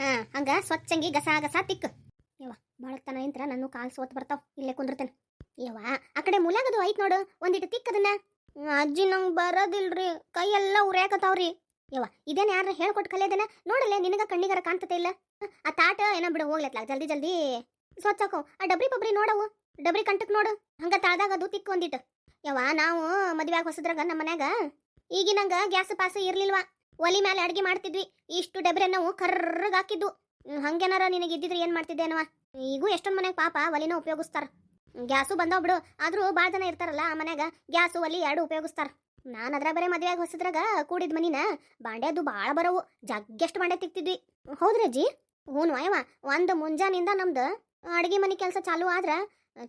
ಹಾ, ಹಂಗ ಸ್ವಚ್ಛಂಗಿ ಗಸ ಗಸ ತಿಕ್ಕು. ಯವ್ವ, ಬಾಳತನ ಇಂತ್ರ ನನ್ನ ಕಾಲು ಸೋತ್ ಬರ್ತಾವ, ಇಲ್ಲೇ ಕುಂದಿರ್ತೇನೆ. ಯವ್ವ, ಆ ಕಡೆ ಮುಲ್ಯಾಗದು ಐತ್ ನೋಡು ಒಂದಿಟ್ಟು ತಿಕ್ಕದನ್ನ. ಅಜ್ಜಿ ನಂಗೆ ಬರೋದಿಲ್ರಿ, ಕೈಯೆಲ್ಲ ಉರಿಯಾಕತ್ತಾವ್ರಿ ಯವ್ವ, ಇದೇನು ಯಾರ ಹೇಳ್ಕೊಟ್ ಕಲಿಯೋದನ್ನ ನೋಡಲೇ, ನಿನಗ ಕಣ್ಣಿಗಾರ ಕಾಣ್ತತೆ ಇಲ್ಲ. ಆ ತಾಟ, ಏನೋ ಬಿಡು, ಹೋಗ್ಲತ್ಲ, ಜಲ್ದಿ ಜಲ್ದಿ ಸ್ವಚ್ಛಾಕೋ. ಆ ಡಬ್ರಿ ಪಬ್ರಿ ನೋಡವು, ಡಬ್ರಿ ಕಂಟಕ್ ನೋಡು, ಹಂಗ ತಾಳ್ದಾಗ ಅದು ತಿಕ್ಕು ಒಂದಿಟ್ಟು ಯವ್ವ, ನಾವು ಮದ್ವೆ ಆಗಿ ಹೊಸದ್ರಾಗ ನಮ್ಮ ಮನ್ಯಾಗ ಈಗಿನಂಗ ಗ್ಯಾಸ್ ಪಾಸ್ ಇರ್ಲಿಲ್ವಾ? ಒಲಿ ಮೇಲೆ ಅಡ್ಗೆ ಮಾಡ್ತಿದ್ವಿ. ಇಷ್ಟು ಡಬ್ರೆ ನಾವು ಕರ್ರಗ್ ಹಂಗೇನಾರ ನಿನಗೆ ಇದ್ದಿದ್ರೆ ಏನ್ ಮಾಡ್ತಿದ್ದೇನವ ಈಗೂ ಎಷ್ಟೊಂದು ಮನೆಗೆ ಪಾಪ ಒಲಿನ ಉಪಯೋಗಿಸ್ತಾರ. ಗ್ಯಾಸು ಬಂದವ್ ಬಿಡು. ಆದ್ರೂ ಭಾಳ ಜನ ಇರ್ತಾರಲ್ಲ ಆ ಮನ್ಯಾಗ ಗ್ಯಾಸು, ಒಲಿ ಎರಡು ಉಪಯೋಗಿಸ್ತಾರ. ನಾನು ಅದ್ರ ಬರೀ ಮದುವೆಯಾಗಿ ಹೊಸದ್ರಾಗ ಕೂಡಿದ ಮನಿನ ಬಾಂಡೆ ಅದು ಭಾಳ ಬರವು. ಜಗ್ಗೆಷ್ಟು ಬಾಂಡೆ ತಿಕ್ತಿದ್ವಿ. ಹೌದ್ರಿ ಅಜ್ಜಿ? ಹ್ಞೂ ಅಯ್ಯವ ಒಂದು ಮುಂಜಾನಿಂದ ನಮ್ದು ಅಡಿಗೆ ಮನೆ ಕೆಲಸ ಚಾಲು ಆದ್ರ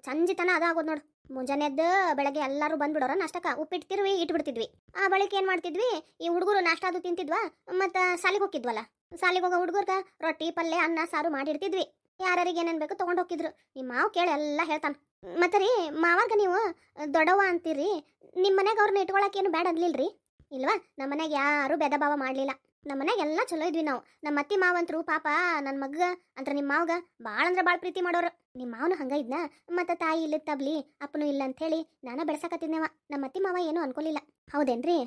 ಸಂಜಿತನ ಅದಾಗೋದು ನೋಡು. ಮುಂಜಾನೆ ಎದ್ದು ಬೆಳಗ್ಗೆ ಎಲ್ಲರೂ ಬಂದ್ಬಿಡೋರ, ನಾಷ್ಟಕ್ಕೆ ಉಪ್ಪಿಟ್ಟಿರ್ವಿ ಇಟ್ಬಿಡ್ತಿದ್ವಿ. ಆ ಬಳಿಕ ಏನು ಮಾಡ್ತಿದ್ವಿ, ಈ ಹುಡುಗರು ನಾಷ್ಟ ಅದು ತಿಂತಿದ್ವಾ, ಮತ್ತು ಸಾಲಿಗೆ ಹೋಗಿದ್ವಲ್ಲ ಸಾಲಿಗೆ ಹೋಗೋ ಹುಡುಗರ್ಗ ರೊಟ್ಟಿ, ಪಲ್ಯ, ಅನ್ನ, ಸಾರು ಮಾಡಿರ್ತಿದ್ವಿ ಯಾರಿಗೆ ಏನೇನು ಬೇಕು ತಗೊಂಡ್ ಹೋಗಿದ್ರು ನಿಮ್ಮ ಮಾವು ಕೇಳಿ ಎಲ್ಲ ಹೇಳ್ತಾನೆ. ಮತ್ತೆ ರೀ ಮಾವಾಗ ನೀವು ದೊಡ್ಡವ ಅಂತೀರಿ ನಿಮ್ಮ ಮನೆಗೆ ಅವ್ರನ್ನ ಇಟ್ಕೊಳಕ್ ಏನು ಬೇಡ ರೀ ಇಲ್ವಾ? ನಮ್ಮ ಮನೆಗೆ ಯಾರು ಭಾವ ಮಾಡ್ಲಿಲ್ಲ. ನಮ್ಮ ಮನೆಗೆ ಎಲ್ಲ ಚಲೋ ಇದ್ವಿ ನಾವು. ನಮ್ಮ ಅತ್ತಿ ಮಾವಂತರು ಪಾಪ ನನ್ನ ಮಗ್ಗ ಅಂದ್ರೆ ನಿಮ್ಮ ಮಾವಗ ಭಾಳ ಅಂದ್ರೆ ಭಾಳ ಪ್ರೀತಿ ಮಾಡೋರು. ನಿಮ್ಮ ಮಾವನು ಹಂಗ ಇದ್ನ, ಮತ್ತೆ ತಾಯಿ ಇಲ್ಲ ತಬ್ಲಿ, ಅಪ್ಪನು ಇಲ್ಲ ಅಂತ ಹೇಳಿ ನಾನು ಬೆಳ್ಸಕತ್ತಿದ್ನೇವ. ನಮ್ಮ ಅತ್ತಿ ಮಾವ ಏನು ಅನ್ಕೊಲಿಲ್ಲ. ಹೌದೇನ್ರಿ?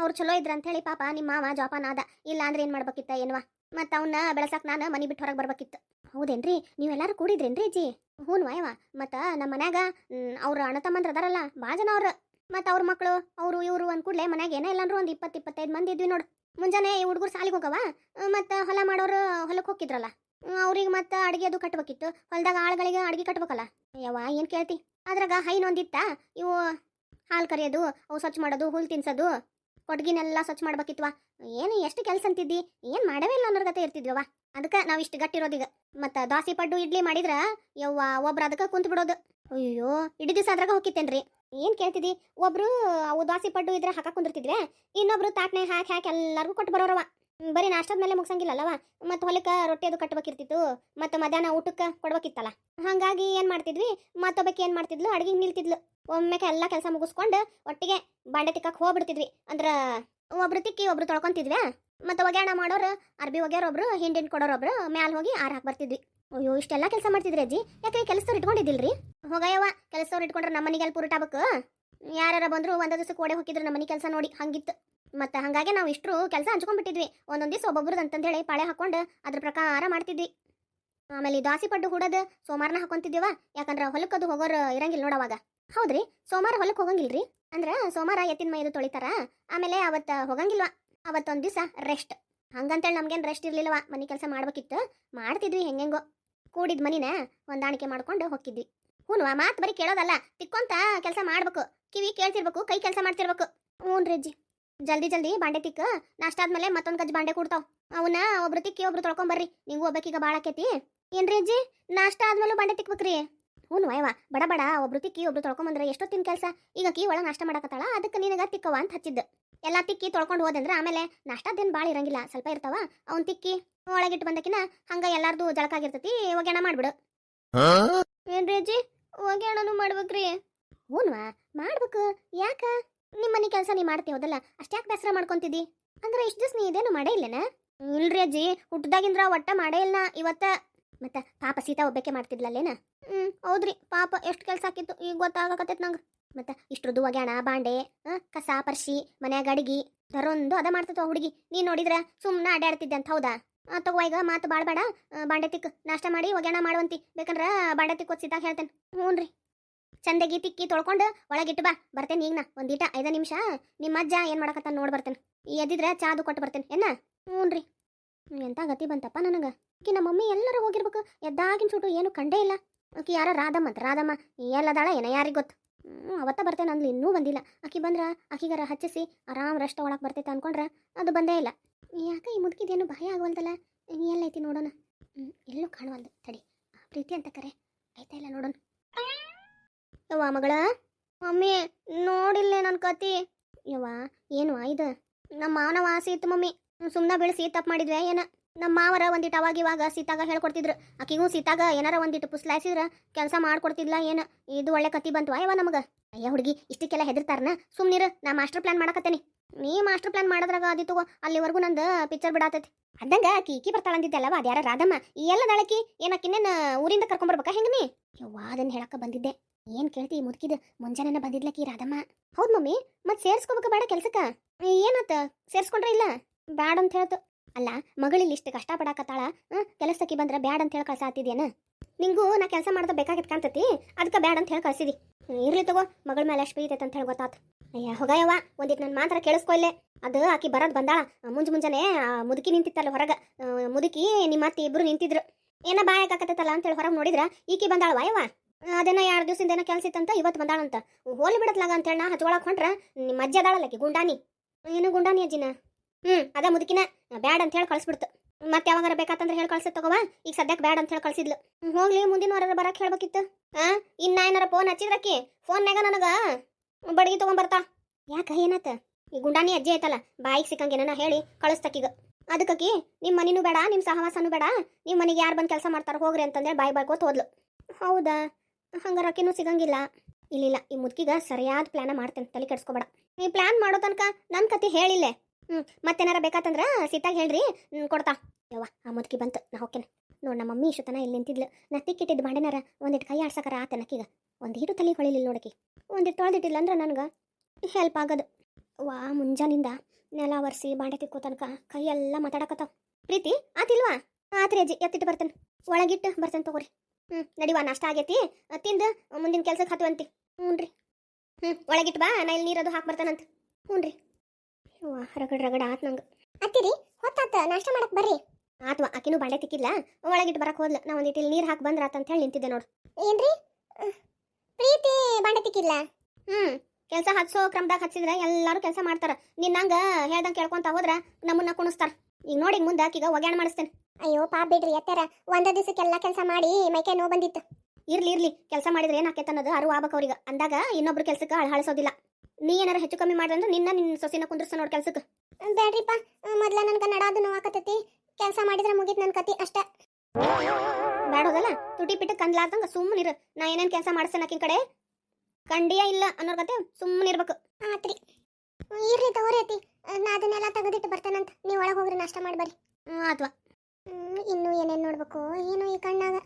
ಅವ್ರು ಚಲೋ ಇದ್ರ ಅಂತ ಹೇಳಿ ಪಾಪ ನಿಮ್ಮ ಮಾವ ಜೋಪಾನ ಆದ. ಇಲ್ಲ ಅಂದ್ರೆ ಏನ್ ಮಾಡ್ಬೇಕಿತ್ತ ಏನವ ಮತ್ತ ಅವನ್ನ ಬೆಳಸಕ್ ನಾನು ಮನಿ ಬಿಟ್ಟು ಹೊರಗೆ ಬರ್ಬೇಕಿತ್ತು. ಹೌದೇನ್ರಿ? ನೀವೆಲ್ಲಾರು ಕೂಡಿದ್ರೇನ್ರಿ ಅಜ್ಜಿ? ಹ್ಞೂ ವಾಯವ ಮತ್ತ ನಮ್ಮ ಮನ್ಯಾಗ ಅವ್ರ ಅಣ್ಣ ತಮ್ಮಂದ್ರ ಅದಾರಲ್ಲ, ಭಾಳ ಜನ ಅವ್ರ. ಮತ್ತ ಅವ್ರ ಮಕ್ಕಳು ಅವರು ಇವರು ಅಂದ್ಕೂಡ್ಲೆ ಮನ್ಯಾಗ ಏನೇ ಇಲ್ಲಂದ್ರು ಒಂದು ಇಪ್ಪತ್ತು ಇಪ್ಪತ್ತೈದು ಮಂದಿ ಇದ್ವಿ ನೋಡು. ಮುಂಜಾನೆ ಈ ಹುಡುಗರು ಸಾಲಿಗೆ ಹೋಗವ ಮತ್ತ ಹೊಲ ಮಾಡೋರು ಹೊಲಕ್ಕೆ ಹೋಗಿದ್ರಲ್ಲ ಅವ್ರಿಗೆ ಮತ್ತೆ ಅಡಿಗೆ ಅದು ಕಟ್ಬೇಕಿತ್ತು, ಹೊಲದಾಗ ಆಳುಗಳಿಗೆ ಅಡಿಗೆ ಕಟ್ಬೇಕಲ್ಲ. ಯವ್ವ, ಏನು ಕೇಳ್ತಿ? ಅದ್ರಾಗ ಹೈನ್ ಒಂದಿತ್ತ ಇವು ಹಾಲು ಕರೆಯೋದು, ಅವು ಸ್ವಚ್ಛ ಮಾಡೋದು, ಹುಲ್ ತಿನ್ಸೋದು ಕೊಡ್ಗಿನೆಲ್ಲ ಸ್ವಚ್ಛ ಮಾಡ್ಬೇಕಿತ್ವ. ಏನು ಎಷ್ಟು ಕೆಲಸ ಅಂತಿದ್ದಿ? ಏನು ಮಾಡವೇ ಇಲ್ಲ ಅನ್ನೋರ್ಗತೆ ಇರ್ತಿದ್ವವ ಅದಕ್ಕೆ ನಾವು ಇಷ್ಟು ಗಟ್ಟಿರೋದೀಗ ಮತ್ತು ದೋಸೆ ಪಡ್ಡು ಇಡ್ಲಿ ಮಾಡಿದ್ರೆ, ಯವ್ವ, ಒಬ್ರು ಅದಕ್ಕೆ ಕುಂತ್ ಬಿಡೋದು ಅಯ್ಯೋ ಇಡೀ ದಿವಸ ಅದ್ರಾಗ ಹೋಗಿತ್ತೇನ್ರಿ ಏನ್ ಕೇಳ್ತಿದಿ? ಒಬ್ರು ದೋಸೆ ಪಡ್ಡು ಇದ್ರ ಹಾಕ ಕುಂದಿರ್ತಿದ್ವಿ, ಇನ್ನೊಬ್ರು ತಾಟ್ನೆ ಹಾಕಿ ಹಾಕಿ ಎಲ್ಲರಿಗೂ ಕೊಟ್ಟು ಬರೋರವ. ಬರೀ ನಾಷ್ಟದ ಮೇಲೆ ಮುಗಿಸಂಗಿಲ್ಲಲ್ಲವ? ಮತ್ತು ಹೊಲಕ್ಕೆ ರೊಟ್ಟಿ ಅದು ಕಟ್ಟಬೇಕಿರ್ತಿತ್ತು ಮತ್ತು ಮಧ್ಯಾಹ್ನ ಊಟಕ್ಕೆ ಕೊಡ್ಬೇಕಿತ್ತಲ್ಲ? ಹಾಗಾಗಿ ಏನ್ ಮಾಡ್ತಿದ್ವಿ? ಮತ್ತೊಬ್ಬಕ್ಕೆ ಏನ್ ಮಾಡ್ತಿದ್ಲು? ಅಡಿಗೆ ನಿಲ್ತಿದ್ಲು. ಒಮ್ಮೆಕ್ಕೆ ಎಲ್ಲ ಕೆಲಸ ಮುಗಿಸ್ಕೊಂಡು ಒಟ್ಟಿಗೆ ಬಾಂಡೆ ತಿಕ್ಕಕ್ಕೆ ಹೋಗ್ಬಿಡ್ತಿದ್ವಿ. ಅಂದ್ರ ಒಬ್ರು ತಿಕ್ಕಿ ಒಬ್ರು ತೊಳ್ಕೊಂತಿದ್ವಿ. ಮತ್ತೆ ಒಗ್ಯಾಣ ಮಾಡೋರು ಅರ್ಬಿ ಒಗ್ಯಾರೊಬ್ರು, ಹಿಂಡಿನ ಕೊಡೋರೊಬ್ರು, ಮ್ಯಾಲ ಹೋಗಿ ಆರ್ ಹಾಕಿ ಬರ್ತಿದ್ವಿ. ಅಯ್ಯೋ, ಇಷ್ಟೆಲ್ಲ ಕೆಲಸ ಮಾಡ್ತಿದ್ರಿ ಅಜ್ಜಿ? ಯಾಕೆ ಕೆಲಸದವ್ರು ಇಟ್ಕೊಂಡಿದ್ದಿಲ್ರಿ? ಹೋಗಯ್ಯವ ಕೆಲಸದವ್ರು ಇಟ್ಕೊಂಡ್ರೆ ನಮ್ಮ ಮನೆಗೆ ಅಲ್ಲಿ ಟಾಬಕ್ ಯಾರ ಬಂದ್ರು ಒಂದ ದಿವಸಕ್ಕೆ ಓಡೆ ಹೋಗಿದ್ರು ನಮ್ಮ ಮನೆ ಕೆಲಸ ನೋಡಿ, ಹಂಗಿತ್ತು. ಮತ್ತೆ ಹಂಗಾಗಿ ನಾವು ಇಷ್ಟರು ಕೆಲಸ ಹಂಚ್ಕೊಂಡ್ಬಿಟ್ಟಿದ್ವಿ. ಒಂದೊಂದ್ ದಿವಸ ಒಬ್ಬೊಬ್ರದ್ದು ಅಂತಂದೇಳಿ ಪಾಳೆ ಹಾಕೊಂಡು ಅದ್ರ ಪ್ರಕಾರ ಮಾಡ್ತಿದ್ವಿ. ಆಮೇಲೆ ದಾಸಿ ಪಡ್ಡು ಹುಡೋದು, ಸೋಮಾರನ ಹಾಕೊಂತಿದ್ದೀವ ಯಾಕಂದ್ರೆ ಹೊಲಕ್ಕದು ಹೋಗೋರು ಇರಂಗಿಲ್ಲ ನೋಡವಾಗ ಹೌದ್ರಿ ಸೋಮವಾರ ಹೊಲಕ್ಕೆ ಹೋಗಂಗಿಲ್ರಿ? ಅಂದ್ರ ಸೋಮವಾರ ಎತ್ತಿನ ಮೈದು ತೊಳಿತಾರ. ಆಮೇಲೆ ಅವತ್ತ ಹೋಗಂಗಿಲ್ವಾ? ಅವತ್ತೊಂದ್ ದಿವಸ ರೆಸ್ಟ್ ಹಂಗಂತೇಳಿ ನಮ್ಗೇನು ರೆಸ್ಟ್ ಇರ್ಲಿಲ್ವಾ ಮನೆ ಕೆಲಸ ಮಾಡ್ಬೇಕಿತ್ತು. ಮಾಡ್ತಿದ್ವಿ ಹೆಂಗೆಂಗೋ. ಕೂಡಿದ ಮನಿನ ಹೊಂದಾಣಿಕೆ ಮಾಡ್ಕೊಂಡು ಹೋಗಿದ್ವಿ ಹ್ಞೂ ಮಾತು ಬರೀ ಕೇಳೋದಲ್ಲ, ತಿಕ್ಕೊಂತ ಕೆಲಸ ಮಾಡ್ಬೇಕು. ಕಿವಿ ಕೇಳ್ತಿರ್ಬೇಕು, ಕೈ ಕೆಲಸ ಮಾಡ್ತಿರ್ಬೇಕು. ಹ್ಞೂ ಅಜ್ಜಿ. ಜಲ್ದಿ ಜಲ್ದಿ ಬಾಂಡೆ ತಿಕ್ಕ, ನಾಷ್ಟ ಆದ್ಮೇಲೆ ಮತ್ತೊಂದು ಗಜ್ಜಿ ಬಾಂಡೆ ಕೊಡ್ತಾವ್. ಅವನ್ನ ಒಬ್ರು ತಿಕ್ಕಿ ಒಬ್ರು ತೊಳ್ಕೊಂಬರ್ರಿ, ನೀವು ಒಬ್ಬಕೀಗ ಭಾಳ ಆಕೈತಿ. ಏನ್ರಿ ಅಜ್ಜಿ? ನಾಷ್ಟ ಆದ್ಮೇಲೂ ಬಾಂಡೆ ತಿಕ್ಬೇಕ್ರಿ. ಹ್ಞೂ ಅಯ್ಯವ ಬಡ ಬಡ, ಒಬ್ರು ತಿಕ್ಕಿ ಒಬ್ರು ತೊಳ್ಕೊಂಬಂದ್ರೆ ಎಷ್ಟೊತ್ತಿನ ಕೆಲಸ? ಈಗ ಕೀ ಒಳಗೆ ನಾಷ್ಟ ಮಾಡಕತ್ತಾಳ, ಅದಕ್ಕೆ ನಿನಗೆ ತಿಕ್ಕವ ಅಂತ ಹಚ್ಚಿದ್ದು. ಎಲ್ಲ ತಿಕ್ಕಿ ತೊಳ್ಕೊಂಡು ಹೋದಂದ್ರೆ ಆಮೇಲೆ ನಾಷ್ಟದೇನು ಭಾಳ ಇರಂಗಿಲ್ಲ, ಸ್ವಲ್ಪ ಇರ್ತಾವ, ಅವ್ನು ತಿಕ್ಕಿ. ಒಳಗಿಟ್ಟು ಬಂದಕಿನ ಹಂಗ ಎಲ್ಲಾರ್ದು ಜಳಕಾಗಿರ್ತತಿ ಒಗ್ಯಾಣ ಮಾಡ್ಬಿಡು. ಏನ್ರಿ ಅಜ್ಜಿ ಒಗ್ಯಾಣನು ಮಾಡ್ಬೇಕ್ರಿ. ಹೂನ್ವಾ? ಮಾಡ್ಬೇಕು. ಯಾಕ? ನಿಮ್ಮ ಮನೆ ಕೆಲಸ ನೀ ಮಾಡ್ತಿ ಹೌದಲ್ಲ ಅಷ್ಟ್ಯಾಕೆ ಬೇಸರ ಮಾಡ್ಕೊಂತಿದ್ದಿ? ಅಂದ್ರೆ ಇಷ್ಟು ದಿವಸ ನೀ ಇದೇನು ಮಾಡೇ ಇಲ್ಲೇನ? ಇಲ್ರಿ ಅಜ್ಜಿ ಹುಟ್ಟದಾಗಿಂದ್ರ ಒಟ್ಟ ಮಾಡೇ ಇಲ್ಲ ಇವತ್ತ? ಮತ್ತ ಪಾಪ ಸೀತಾ ಒಬ್ಬಕ್ಕೆ ಮಾಡ್ತಿದ್ಲಲ್ಲೇನ? ಹ್ಮ್ ಹೌದ್ರಿ. ಪಾಪ ಎಷ್ಟು ಕೆಲಸ ಆಕಿತ್ತು ಈಗ ಗೊತ್ತಾಗಕತ್ತೈತ್ ನಂಗೆ. ಮತ್ತೆ ಇಷ್ಟ್ರದ್ದು ಒಗ್ಯಾಣ ಬಾಂಡೆ ಕಸ ಪರ್ಶಿ ಮನ್ಯಾಗ ಅಡಿಗಿ ತರೊಂದು ಅದ ಮಾಡ್ತಿತ್ತು ಹುಡುಗಿ. ನೀ ನೋಡಿದ್ರ ಸುಮ್ಮನೆ ಅಡ್ಯಾಡ್ತಿದ್ದೆ ಅಂತ ಹೌದಾ? ತಗೋ ಈಗ ಮಾತು ಬಾಳ ಬೇಡ. ತಿಕ್ ನಾಷ್ಟ ಮಾಡಿ ಒಗ್ಯಾಣ ಮಾಡುವಂತಿ. ಬೇಕಂದ್ರ ಬಾಂಡೆ ತಿಕ್ ಕೊಚ್ಚಿದಾಗ ಹೇಳ್ತೇನೆ. ಹ್ಞೂನ್ರಿ ಚಂದಗಿ ತಿಕ್ಕಿ ತೊಳ್ಕೊಂಡು ಒಳಗಿಟ್ಟು ಬಾ. ಬರ್ತೇನೆ ಈಗ ನಾ ಒಂದೀಟ ಐದ ನಿಮಿಷ ನಿಮ್ಮ ಅಜ್ಜ ಏನು ಮಾಡಕತ್ತ ನೋಡಿ ಬರ್ತೇನೆ. ಎದ್ದಿದ್ರೆ ಚಾದು ಕೊಟ್ಟು ಬರ್ತೇನೆ. ಏನ? ರೀ ಎಂತ ಗತಿ ಬಂತಪ್ಪ ನನಗೆ. ಆಕಿ ನಮ್ಮ ಮಮ್ಮಿ ಎಲ್ಲರೂ ಹೋಗಿರ್ಬೇಕು. ಎದ್ದಾಗಿನ ಸುಟ್ಟು ಏನು ಕಂಡೇ ಇಲ್ಲ. ಆಕಿ ಯಾರ ರಾಧಮ್ಮ ಅಂತ. ರಾಧಮ್ಮ ಎಲ್ಲದಾಳ ಏನ ಯಾರಿಗೆ ಗೊತ್ತು? ಹ್ಞೂ ಅವತ್ತ ಬರ್ತೇನೆ ಅಂದ್ಲಿ ಇನ್ನೂ ಬಂದಿಲ್ಲ. ಅಕ್ಕಿ ಬಂದ್ರೆ ಆಕಿಗಾರ ಹಚ್ಚಿಸಿ ಆರಾಮ್ ರೆಸ್ಟ್ ಒಳಗೆ ಬರ್ತೈತೆ ಅನ್ಕೊಂಡ್ರ ಅದು ಬಂದೇ ಇಲ್ಲ. ಯಾಕೆ ಈ ಮುದುಕಿದೇನು ಭಯ ಆಗವಲ್ದಲ್ಲ ಎಲ್ಲೈತಿ ನೋಡೋಣ. ಎಲ್ಲೂ ಕಾಣುವಲ್ದು ತಡಿ. ಪ್ರೀತಿ ಅಂತ ಕರೆ. ಆಯ್ತಾ ಇಲ್ಲ ನೋಡೋಣ? ಯವ್ವ ಮಗಳ? ಮಮ್ಮಿ, ನೋಡಿಲ್ಲ ನನ್ನ ಕತಿ. ಯವ್ವ, ಏನು ಇದು? ನಮ್ಮ ಮಾವನ ವಾಸಿ ಇತ್ತು ಮಮ್ಮಿ. ಸುಮ್ಮನೆ ಬೆಳೆಸಿ ತಪ್ಪು ಮಾಡಿದ್ವಿ, ಏನ? ನಮ್ಮ ಮಾವರ ಒಂದಿಟ್ಟು ಅವಾಗ ಇವಾಗ ಸೀತಾಗ ಹೇಳ್ಕೊಡ್ತಿದ್ರು. ಆಕಿಗೂ ಸೀತಾಗ ಏನಾರ ಒಂದಿಟ್ಟು ಪುಸ್ಲಾಯಿಸಿದ್ರ, ಕೆಲಸ ಮಾಡ್ಕೊಡ್ತಿದ್ಲ, ಏನು? ಇದು ಒಳ್ಳೆ ಕತಿ ಬಂತು ಅಯ್ಯವ ನಮಗೆ? ಅಯ್ಯ ಹುಡುಗಿ, ಇಷ್ಟಕ್ಕೆಲ್ಲ ಹೆದರ್ತಾರನ? ಸುಮ್ಮನಿರು ನಾ ಮಾಸ್ಟರ್ ಪ್ಲಾನ್ ಮಾಡಕತ್ತೇನಿ. ನೀ ಮಾಸ್ಟರ್ ಪ್ಲಾನ್ ಮಾಡೋದ್ರಾಗ ಅದಿ ತಗೋ, ಅಲ್ಲಿವರೆಗೂ ನಂದು ಪಿಕ್ಚರ್ ಬಿಡಾತೈತಿ. ಅದಂಗ ಕೀಕಿ ಬರ್ತಾಳ ಅಂದಿದ್ದಲ್ಲವ, ಅದ್ಯಾರ ರಾಧಮ್ಮ? ಈ ಎಲ್ಲ ದಳಕಿ ಏನಕ್ಕಿನ್ನೇನ ಊರಿಂದ ಕರ್ಕೊಂಬರ್ಬೇಕಾ ಹೆಂಗ ನೀ? ಯವ್ವ ಅದನ್ನ ಹೇಳಕ್ಕ ಬಂದಿದ್ದೆ. ಏನ್ ಕೇಳ್ತಿ ಮುದುಕಿದ? ಮುಂಜಾನೆ ಬಂದಿದ್ಲಕಿ ರಾಧಮ್ಮ. ಹೌದ್ ಮಮ್ಮಿ ಮತ್ ಸೇರ್ಸ್ಕೋಬೇಕ ಬೇಡ ಕೆಲ್ಸಕ್ಕ? ಏನತ್ತ ಸೇರ್ಸ್ಕೊಂಡ್ರ ಇಲ್ಲ? ಬ್ಯಾಡ್ ಅಂತ ಹೇಳ್ತು. ಅಲ್ಲ, ಮಗಳಿಲ್ಲಿ ಇಷ್ಟು ಕಷ್ಟ ಪಡಾಕತ್ತಾಳ ಕೆಲಸಕ್ಕೆ ಬಂದ್ರೆ ಬ್ಯಾಡ್ ಅಂತ ಹೇಳಿ ಕಳ್ಸಾತಿದ್ಯೇನ? ನಿಂಗೂ ನಾ ಕೆಲಸ ಮಾಡ್ದ ಬೇಕಾಗಿತ್ತು ಕಾಣ್ತತಿ ಅದಕ್ಕೆ ಬ್ಯಾಡ್ ಅಂತ ಹೇಳಿ ಕಳ್ಸಿದಿ. ಇರ್ಲಿ ತಗೋ, ಮಗಳ ಮೇಲೆ ಅಷ್ಟು ಪ್ರೀತಿ ಅಂತ ಹೇಳಿ ಗೊತ್ತಾತು. ಅಯ್ಯ ಹೋಗಯ್ಯವ್ವ ಒಂದಿಟ್ಟು ನನ್ನ ಮಾತ್ರ ಕೇಳಿಸ್ಕೊ ಇಲ್ಲೇ. ಅದು ಆಕಿ ಬರೋದು ಬಂದಾಳ. ಮುಂಜ್ ಮುಂಜಾನೆ ಮುದುಕಿ ನಿಂತಿತ್ತಲ್ಲ ಹೊರಗ. ಮುದುಕಿ ನಿಮ್ಮ ಅತ್ತಿ ಇಬ್ರು ನಿಂತಿದ್ರು. ಏನ ಬಾಯ್ ಅಂತೇಳಿ ಹೊರಗೆ ನೋಡಿದ್ರ, ಈಕಿ ಬಂದಾಳ ವಾಯವ್ವ ಅದೇನ ಎರಡು ದಿವಸದಿಂದ ಏನೋ ಕೆಲಸ ಇತ್ತಂತ ಇವತ್ತು ಬಂದಾಳಂತ. ಹೋಲಿ ಬಿಡತ್ಲಾಗ ಅಂತ ಹೇಳ ನಾ ಹಚ್ಕೊಳಕ್ ಹೊಂಟ್ರ ನಿಮ್ಮ ಅಜ್ಜಿ ಅದಾಳಲ್ಲಕಿ ಗುಂಡಾನಿ. ಏನು ಗುಂಡಾನಿ ಅಜ್ಜಿನ? ಹ್ಞೂ ಅದ ಮುದುಕಿನ. ಬ್ಯಾಡ್ ಅಂತ ಹೇಳಿ ಕಳ್ಸ್ಬಿಡ್ತು. ಮತ್ತೆ ಯಾವಾಗಾರ ಬೇಕಾತಂದ್ರೆ ಹೇಳಿ ಕಳ್ಸಿ ತಗೋವ. ಈಗ ಸದ್ಯಕ್ಕೆ ಬ್ಯಾಡ್ ಅಂತ ಹೇಳಿ ಕಳ್ಸಿದ್ಲು. ಹೋಗ್ಲಿ, ಮುಂದಿನ ವಾರ ಬರಕ್ ಹೇಳ್ಬೇಕಿತ್ತು. ಆ ಇನ್ನ ಏನಾರ ಫೋನ್ ಹಚ್ಚಿದ್ರಕಿ? ಫೋನ್ನಾಗ ನನಗ ಬಡಗಿ ತಗೊಂಬರ್ತಾ? ಯಾಕ ಏನತ್ತ ಈ ಗುಂಡಾನಿ ಅಜ್ಜಿ ಐತಲ್ಲ ಬಾಯಿಗೆ ಸಿಕ್ಕಂಗೇನ ಹೇಳಿ ಕಳಿಸ್ತಕ್ಕೀಗ ಅದಕ್ಕಿ ನಿಮ್ಮ ಮನಿನೂ ಬೇಡ ನಿಮ್ಮ ಸಹವಾಸನೂ ಬೇಡ ನಿಮ್ಮ ಮನೆಗೆ ಯಾರು ಬಂದು ಕೆಲಸ ಮಾಡ್ತಾರ ಹೋಗ್ರಿ ಅಂತಂದೇಳಿ ಬಾಯಿ ಬಾಯ್ಕೋತ ಹೋದ್ಲು. ಹೌದಾ? ಹಂಗಾರ ಸಿಗಂಗಿಲ್ಲ. ಇಲ್ಲಿಲ್ಲ, ಈ ಮುದುಕಿಗ ಸರಿಯಾದ ಪ್ಲಾನ ಮಾಡ್ತೇನೆ, ತಲೆ ಕೆಡ್ಸ್ಕೊಬೇಡ. ಈ ಪ್ಲಾನ್ ಮಾಡೋ ತನಕ ನನ್ನ ಕತೆ ಹೇಳಿಲ್ಲೆ. ಹ್ಞೂ ಮತ್ತೇನಾರ ಬೇಕಾತಂದ್ರ ಸಿಟ್ಟಾಗಿ ಹೇಳ್ರಿ ಕೊಡ್ತಾ. ಯವ್ವ, ಆ ಮುದುಕಿ ಬಂತು. ನಾ ಹೋಗ್ತೇನೆ ನೋಡ್ ನಮ್ಮ ಮಮ್ಮಿ ಇಷ್ಟು ತನ ಇಲ್ಲಿ ನಿಂತಿದ್ಲು. ನಾ ತಿಕ್ಕಿಟ್ಟಿದ್ದು ಬಾಂಡೆನಾರ ಒಂದಿಟ್ಟು ಕೈ ಆಡ್ಸಕರ ಆತನಕೀಗ ಒಂದಿಟ್ಟು ತಲೆ ಹೊಳಿಲಿಲ್ಲ ನೋಡಕಿ. ಒಂದಿಟ್ಟು ತೊಳೆದಿಟ್ಟಿಲ್ಲ ಅಂದ್ರೆ ನನಗೆ ಹೆಲ್ಪ್ ಆಗೋದು. ವಾ, ಮುಂಜಾನಿಂದ ನೆಲ ಒರೆಸಿ ಬಾಂಡೆ ತಿಕ್ಕೋ ತನಕ ಕೈಯೆಲ್ಲ ಮಾತಾಡಕತ್ತಾವ. ಪ್ರೀತಿ, ಆತಿಲ್ವಾ? ಆತ್ರಿ ಅಜ್ಜಿ, ಎತ್ತಿಟ್ಟು ಬರ್ತೇನೆ. ಒಳಗಿಟ್ಟು ಬರ್ತೇನೆ ತಗೋರಿ. ಹ್ಞೂ ನಡಿವಾ ನಾಷ್ಟ ಆಗೈತಿ. ತಿಂದು ಮುಂದಿನ ಕೆಲ್ಸಕ್ಕೆ ಹತ್ತುವಂತಿ. ಹ್ಞೂ ರೀ. ಹ್ಞೂ ಒಳಗಿಟ್ಟು ಬಾ, ನಾ ಇಲ್ಲಿ ನೀರದು ಹಾಕಿ ಬರ್ತಾನಂತ. ಹ್ಞೂ ರೀ. ವಾ ರಗಡ್ ರಗಡ ಆತ್ ನಂಗೆ. ಅತ್ತಿರಿ, ಹೊತ್ತಾತ, ನಾಷ್ಟ ಮಾಡಕ್ಕೆ ಬರ್ರಿ. ಆತ್ವಾ ಆಕಿನೂ ಬಾಂಡೆ ತಿಕ್ಕಿಲ್ಲ ಒಳಗಿಟ್ಟು ಬರಕ್ ಹೋದ್ಲ. ನಾ ಒಂದಿಟ್ಟು ಇಲ್ಲಿ ನೀರು ಹಾಕಿ ಬಂದ್ರ ಅಂತ ಹೇಳಿ ನಿಂತಿದ್ದೆ ನೋಡು. ಏನ್ರಿ? ಪ್ರೀತಿ ಬಾಂಡೆ ತಿಕ್ಕಿಲ್ಲ ಹ್ಮ್ ಕೆಲಸ ಹಚ್ಚೋ ಕ್ರಮದಾಗ ಹಚ್ಚಿದ್ರೆ ಎಲ್ಲರೂ ಕೆಲಸ ಮಾಡ್ತಾರ. ನಿನ್ನಂಗ ಹೇಳ್ದಂಗೆ ಕೇಳ್ಕೊಂತ ಹೋದ್ರ ನಮ್ಮನ್ನ ಕುಣಿಸ್ತಾರ. ಈಗ ನೋಡಿ ಮುಂದೆ ಆಕಿಗ ಒಗ್ಯಾಣ ಮಾಡಿಸ್ತೇನೆ. ಅಯ್ಯೋ ಪಾಪ ಬಿಡ್ರಿ ಎತ್ತರ. ಒಂದ ದಿವಸಕ್ಕೆಲ್ಲ ಕೆಲಸ ಮಾಡಿ ಮೈಕೈ ನೋವು ಬಂದಿತ್ತು. ಇರ್ಲಿ ಇರ್ಲಿ. ಕೆಲಸ ಮಾಡಿದ್ರೆ ಏನ್ ಆಕೈತೆ ಅನ್ನೋದು ಅರು ಆಗ್ಬೇಕು ಅವ್ರಿಗೆ. ಅಂದಾಗ ಇನ್ನೊಬ್ರು ಕೆಲ್ಸಕ್ಕೆ ಅಳಹಳಿಸೋದಿಲ್ಲ. ನೀ ಏನಾರ ಹೆಚ್ಚು ಕಮ್ಮಿ ಮಾಡಿದ್ರೆ ನಿನ್ನ ನಿನ್ನ ಸೊಸಿನ ಕುಂದ್ರಸ ನೋಡ್ ಕೆಲ್ಸಕ್ಕೆ. ಬೇಡ್ರಿಪ್ಪ ಮೊದ್ಲ ನನ್ಗ ನಡಾದು ನೋವಾಕತೈತಿ ಕೆಲಸ ಮಾಡಿದ್ರೆ ಮುಗೀತ್ ನನ್ ಕತಿ ಅಷ್ಟ. ಬೇಡೋದಲ್ಲ ತುಟಿ ಪಿಟ್ಟು ಕಂದ್ಲಾರ್ದಂಗ ಸುಮ್ಮನಿರು ನಾ ಏನೇನ್ ಕೆಲಸ ಮಾಡಿಸ್ತೇನೆ ಆಕಿನ ಕಡೆ? ಕಂಡಿಯ ಇಲ್ಲ ಅನ್ನೋರ್ ಕತೆ ಸುಮ್ಮನಿರ್ಬೇಕು ಆತ್ರಿ. ಇರ್ರಿ ತಗೋರಿ ಅತಿ ನಾ ಅದನ್ನೆಲ್ಲ ತೆಗೆದಿಟ್ಟು ಬರ್ತೇನಂತ. ನೀವು ಒಳಗೆ ಹೋಗ್ರಿ ನಾಷ್ಟ ಮಾಡಿ ಬರ್ರಿ. ಆತ್ವಾ. ಇನ್ನು ಏನೇನ್ ನೋಡ್ಬೇಕು? ಏನು ಈ ಕಣ್ಣಾಗ?